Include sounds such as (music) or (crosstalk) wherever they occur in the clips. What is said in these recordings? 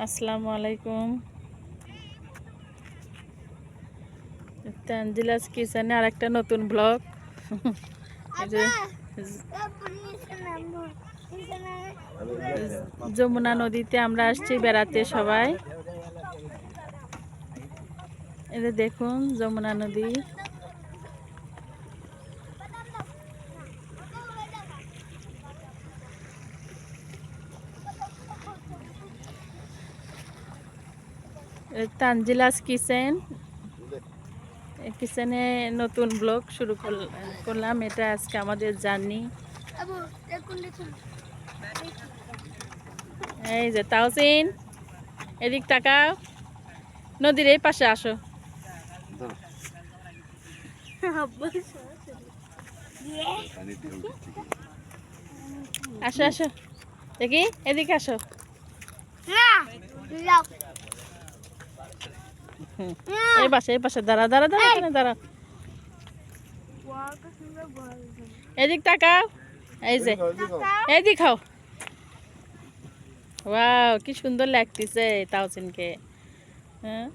আসসালামু আলাইকুম। তানজিলাস কিচেনে আর একটা নতুন ব্লগ যে যমুনা নদীতে আমরা আসছি বেড়াতে সবাই। এই যে দেখুন যমুনা নদী। তানজিলাস কিচেন। কিচেনে নতুন ব্লগ শুরু করল- করলাম। এটা আজকে আমাদের জার্নি। এই যে তাওসিন এদিক তাকাও। নদীর এই পাশে আসো। আসো আসো। দেখি এদিকে আসো। হুম, এই পাশে এই পাশে দাঁড়া দাঁড়া দাঁড়া এখানে দাঁড়া। এদিক তাকাও। এই যে এদিক খাও। ওয়াও কি সুন্দর লাগতেছে তাওসিনকে হ্যাঁ?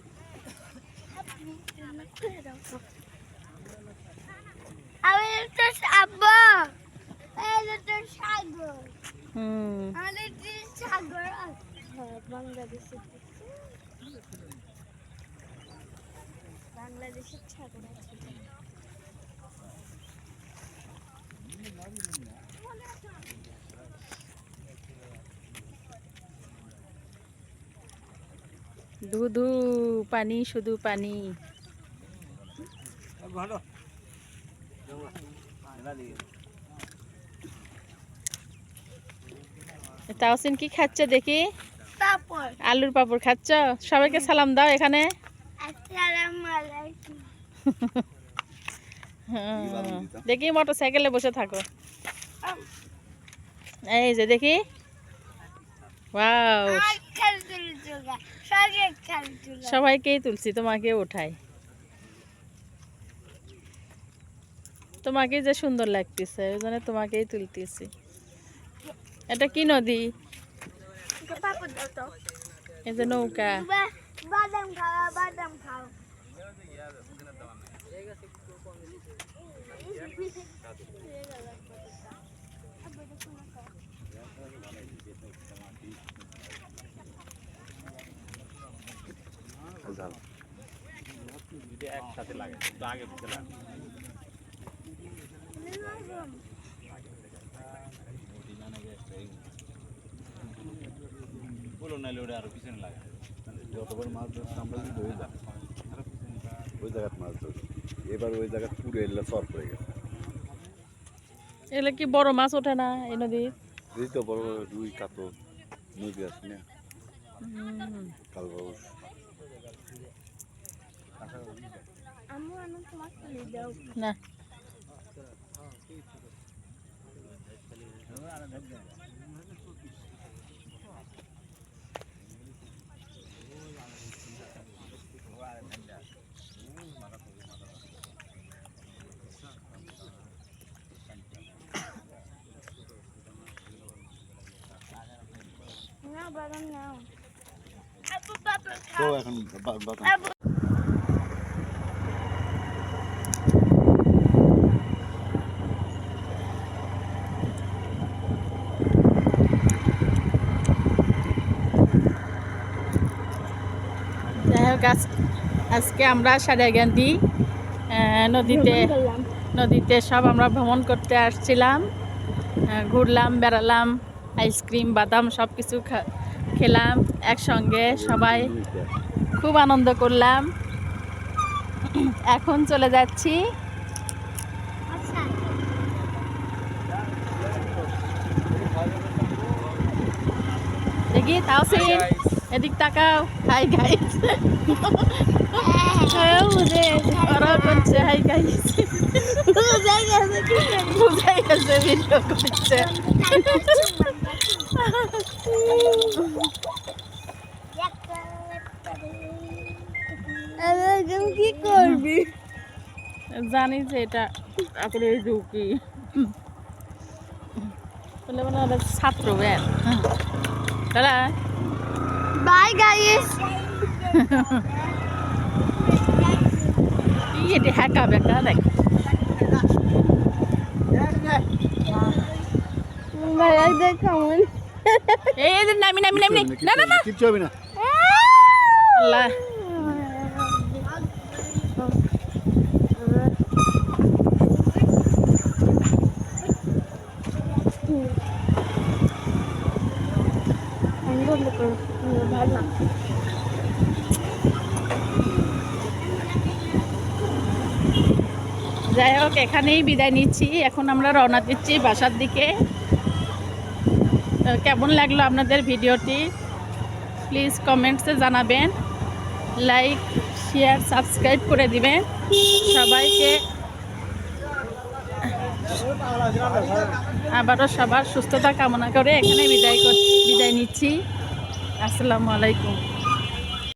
হুম আমাদের একটা সাগর আছে বাংলাদেশের সাগর আছে। ধুধু পানি শুধু পানি। তাওসিন কি খাচ্ছে দেখি? আলুর পাপড় খাচ্ছ? সবাইকে সালাম দাও এখানে। (laughs) দেখি মোটর সাইকেলে বসে থাকো। এই যে দেখি। সবাইকেই তুলছি তোমাকে উঠাই। তোমাকে যে সুন্দর লাগতেছে ওই জন্য তোমাকেই তুলতেছি। এটা কি নদী? এই যে নৌকা। বাদাম খাওয়া বাদাম খাও। একসাথে লাগে আগে পিছিয়ে লাগে ওটা আরও পিছনে লাগে যতবার মাছ ধরছি ওই জায়গা মাছ ধরছি এবার ওই জায়গা পুরো এলে সর পড়ে গেছে। এগুলো কি বড় মাছ ওঠে না এই নদীর? এই তো বড় বড় রুই কাতো নদী আছে না। কালবাউস। না না বাদাম নাও তো এখন বাদাম আজ- আজকে আমরা সারিয়াগান্ধী নদীতে নদীতে সব আমরা ভ্রমণ করতে আসছিলাম। ঘুরলাম, বেড়ালাম আইসক্রিম বাদাম সব কিছু খেলাম একসঙ্গে সবাই খুব আনন্দ করলাম এখন চলে যাচ্ছি আচ্ছা দেখি তাওসিন এদিক তাকাও হাই গাইস ওরা করছে হাই গাইস বুঝাই গেছে ভিডিও করছে জানি যে এটা তারপরে ঝুঁকি বলে বলে ওরা ছাত্র ব্যান তারা Bye, guys. কি এটি হ্যাকা বেকা দেখ. এই নামি নামি নামি। না না না। কিচ্ছু হবে না আল্লাহ। যাই হোক এখানেই বিদায় নিচ্ছি। এখন আমরা রওনা দিচ্ছি বাসার দিকে। কেমন লাগল আপনাদের ভিডিওটি? প্লিজ কমেন্টসে জানাবেন। লাইক শেয়ার সাবস্ক্রাইব করে দিবেন। সবাইকে আবারও সবার সুস্থতা কামনা করে এখানে বিদায় বিদায় নিচ্ছি। আসসালামু আলাইকুম।